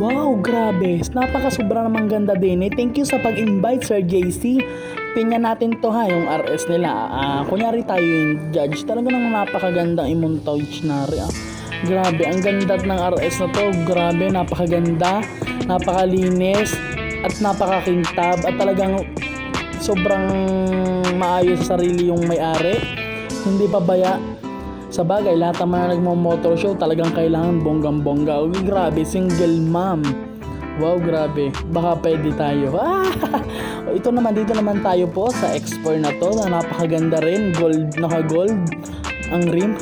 Wow, grabe. Napaka sobra namang ganda din eh. Thank you sa pag-invite, Sir JC. Pinya natin to ha, yung RS nila. Ah, kunyari tayo yung judge. Talaga namang napakagandang i-montage na rin. ah. Grabe, ang ganda ng RS na to. Grabe, napakaganda, napakalinis, at napakakintab. At talagang sobrang maayos sa sarili yung may-ari. Hindi pa baya. Sa bagay, lahat naman na nagmo-motor show talagang kailangan bonggang-bongga. Uy, grabe, single mom. Wow, grabe. Baka pwede tayo. Ah! Ito naman, dito naman tayo po sa Explorer na to na napakaganda rin. Gold, naka-gold ang rim.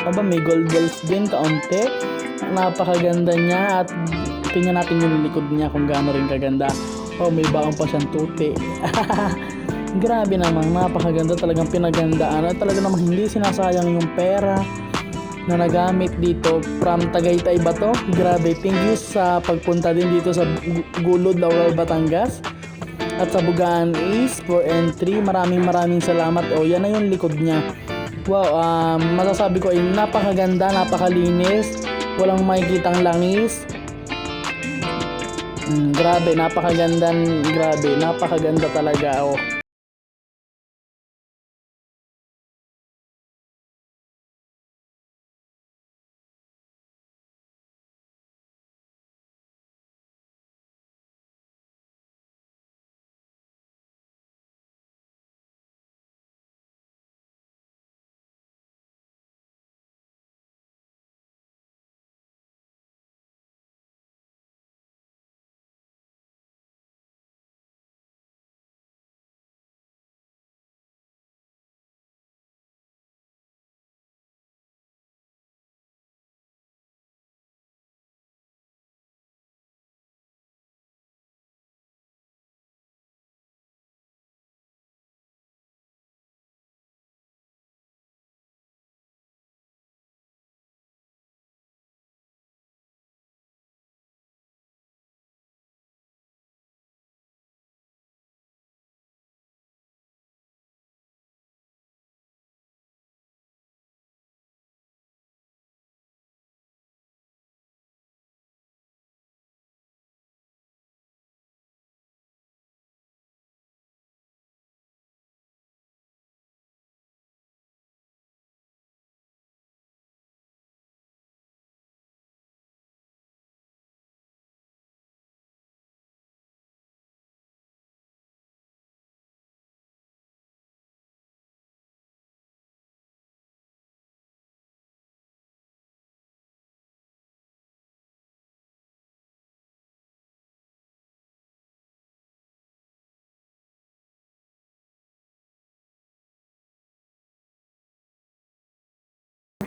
Aba, may gold balls din, kaunti. Napakaganda niya at tingnan natin yung likod niya kung gaano rin kaganda. Oh, may baong pa siyang tuti. Grabe namang napakaganda talagang pinagandaan at talaga namang hindi sinasayang yung pera na nagamit dito from Tagaytay ba to? Grabe, thank you sa pagpunta din dito sa Gu- Gulod, Laurel, Batangas at sa Bugaan East for entry. Maraming maraming salamat. O, yan na yung likod niya. Wow, um, masasabi ko ay napakaganda, napakalinis, walang makikitang langis. Mm, grabe, napakaganda, grabe, napakaganda talaga. Oh.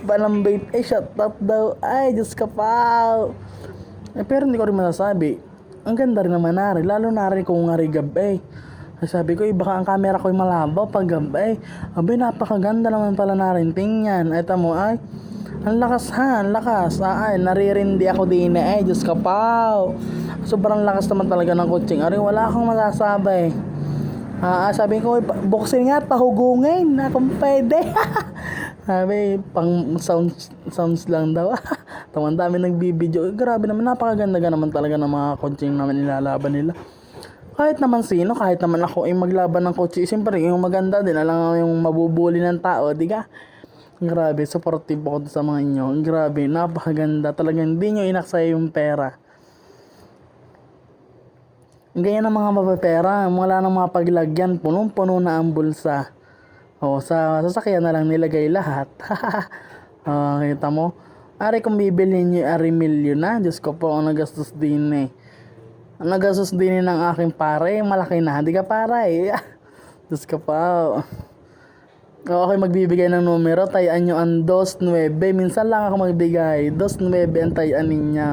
Balang babe, eh, shut up daw. Ay, Diyos ka pa. Eh, pero hindi ko rin masasabi. Ang ganda rin naman na rin, lalo na rin kung nga rin gabi. Sabi ko, eh, baka ang camera ko ay malabaw pag gabi. Abay, napakaganda naman pala na rin. Tingnan, eto mo, ay. Ang lakas ha, ang lakas. Ah, ay, naririndi ako din eh. Ay, Diyos ka pa. Sobrang lakas naman talaga ng kutsing. Ari, wala akong masasabi. Ah, ah, sabi ko, buksin nga pahugungin na kung pwede. sabi, pang sounds, sounds lang daw. Taman dami nagbibideo. Grabe naman, napakaganda ka naman talaga ng mga coaching naman nilalaban nila. Kahit naman sino, kahit naman ako ay maglaban ng coach, siyempre yung maganda din, alam yung mabubuli ng tao, di ka? Grabe, supportive ako sa mga inyo. Grabe, napakaganda. Talagang hindi nyo inaksaya yung pera. Ganyan ang mga mapapera, wala nang mga paglagyan, punong-puno na ang bulsa. O, sa sasakyan na lang nilagay lahat. Ah, kita mo? Ari kung bibilhin nyo, ari milyon na. Diyos ko po, ang nagastos din eh. Ang nagastos din eh ng aking pare, malaki na. Hindi ka para eh. Diyos ko pa. Okay, magbibigay ng numero, tayaan nyo ang 29. Minsan lang ako magbigay. 29 ang tayaan ninyo.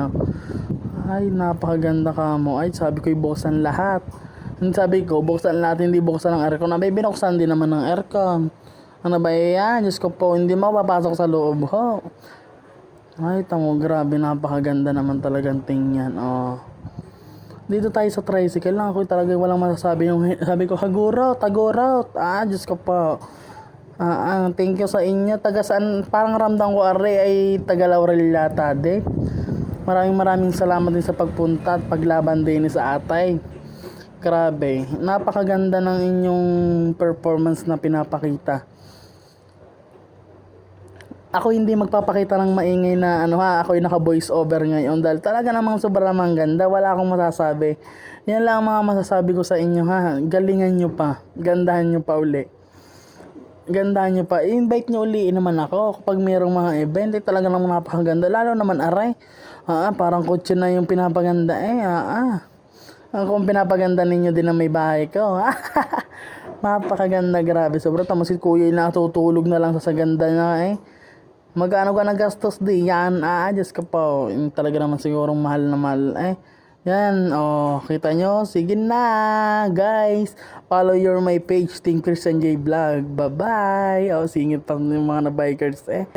Ay, napakaganda ka mo. Ay, sabi ko, ibuksan lahat. Ang Sabi ko, buksan lahat, hindi buksan ng aircon. Abay, binuksan din naman ng aircon. Ano ba yan? Diyos ko po, hindi mapapasok sa loob ho. Ay, tamo, grabe, napakaganda naman talagang tingnan. Oh. Dito tayo sa tricycle lang. Ako talaga walang masasabi. Yung, sabi ko, hagurot, hagurot. Ah, Diyos ko po. Ah, ah, thank you sa inyo. Taga saan, parang ramdam ko, are, ay taga Laurel yata, de. Maraming maraming salamat din sa pagpunta at paglaban din sa atay. Grabe, napakaganda ng inyong performance na pinapakita. Ako hindi magpapakita ng maingay na ano ha, ako yung naka voice over ngayon dahil talaga namang sobrang ganda, wala akong masasabi. Yan lang ang mga masasabi ko sa inyo ha, galingan nyo pa, gandahan nyo pa uli. Gandahan nyo pa, i-invite nyo uliin naman ako kapag mayroong mga event, eh, talaga namang napakaganda, lalo naman aray, ah, parang kotse na yung pinapaganda eh, ah, ah. Ang kung pinapaganda ninyo din na may bahay ko. Napakaganda, grabe. Sobrang tamo si kuya yung natutulog na lang sa saganda na eh. Magkano ka nagastos di? Yan, ah, Diyos ka po. Yung talaga naman sigurong mahal na mahal eh. Yan, oh, kita nyo? Sige na, guys. Follow your my page, Think Christian J Vlog. Bye-bye. Oh, singit pa yung mga na bikers eh.